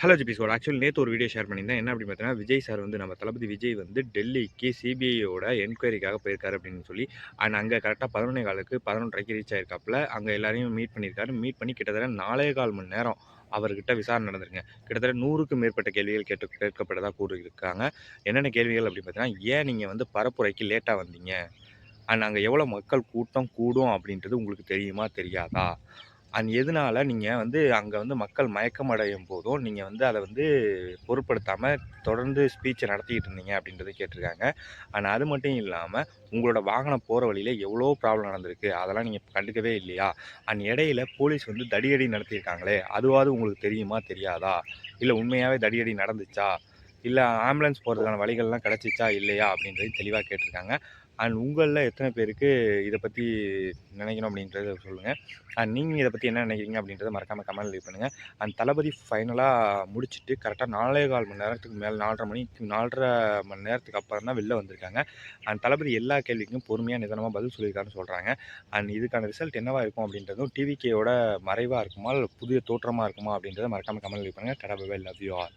Hello ஜிபிஸ்கோட் actually நேற்று ஒரு video share பண்ணியிருந்தேன். என்ன அப்படின்னு பார்த்தீங்கன்னா விஜய் சார் வந்து நம்ம தளபதி விஜய் வந்து டெல்லிக்கு சிபிஐயோட என்கொயரிக்காக போயிருக்காரு அப்படின்னு சொல்லி அண்ட் அங்கே கரெக்டாக பதினொன்றே காலுக்கு பதினொன்றரைக்கு ரீச் ஆயிருக்காப்புல. அங்கே எல்லாரையும் மீட் பண்ணியிருக்காரு. மீட் பண்ணி கிட்டத்தட்ட நாலே கால் மணி நேரம் அவர்கிட்ட விசாரணை நடந்திருங்க கிட்டத்தட்ட நூறுக்கும் மேற்பட்ட கேள்விகள் கேட்டு கேட்கப்பட்டதாக கூறியிருக்காங்க. என்னென்ன கேள்விகள் அப்படின்னு பார்த்தீங்கன்னா ஏன் நீங்கள் வந்து பரப்புரைக்கு லேட்டாக வந்தீங்க? அண்ட் அங்கே எவ்வளோ மக்கள் கூட்டம் கூடும் அப்படின்றது உங்களுக்கு தெரியுமா? தெரியாதா? அண்ட் எதனால நீங்கள் வந்து அங்கே வந்து மக்கள் மயக்கம் அடையும் போதும் நீங்கள் வந்து அதை வந்து பொருட்படுத்தாமல் தொடர்ந்து ஸ்பீச்சை நடத்திக்கிட்டு இருந்தீங்க அப்படின்றத கேட்டிருக்காங்க. அண்ட் அது மட்டும் இல்லாமல் உங்களோட வாகனம் போகிற வழியில் எவ்வளோ ப்ராப்ளம் நடந்திருக்கு அதெல்லாம் நீங்கள் கண்டுக்கவே இல்லையா? அண்ட் இடையில போலீஸ் வந்து தடியடி நடத்தியிருக்காங்களே அதுவாவது உங்களுக்கு தெரியுமா தெரியாதா? இல்லை உண்மையாகவே தடியடி நடந்துச்சா? இல்லை ஆம்புலன்ஸ் போகிறதுக்கான வழிகள்லாம் கிடச்சிச்சா இல்லையா அப்படின்றது தெளிவாக கேட்டிருக்காங்க. அண்ட் உங்களில் எத்தனை பேருக்கு இதை பற்றி நினைக்கணும் அப்படின்றத சொல்லுங்கள் அண்ட் நீங்கள் இதை பற்றி என்ன நினைக்கிறீங்க அப்படின்றத மறக்காமல் கமெண்ட் லீவ் பண்ணுங்கள் அண்ட் தளபதி ஃபைனலாக முடிச்சுட்டு கரெக்டாக நாலே கால் மணி நேரத்துக்கு மேலே நாலரை மணிக்கு நாலரை மணி நேரத்துக்கு அப்புறம் தான் வெளில வந்திருக்காங்க. அண்ட் தளபதி எல்லா கேள்விக்கும் பொறுமையாக நிதானமாக பதில் சொல்லியிருக்காருன்னு சொல்கிறாங்க அண்ட் இதுக்கான ரிசல்ட் என்னவாக இருக்கும் அப்படின்றதும் டிவிகேயோட மறைவாக இருக்குமா இல்லை புதிய தோற்றமாக இருக்குமா அப்படின்றத மறக்காமல் கமெண்ட் லீவ் பண்ணுங்கள் கடவுள் லவ் யூ ஆல்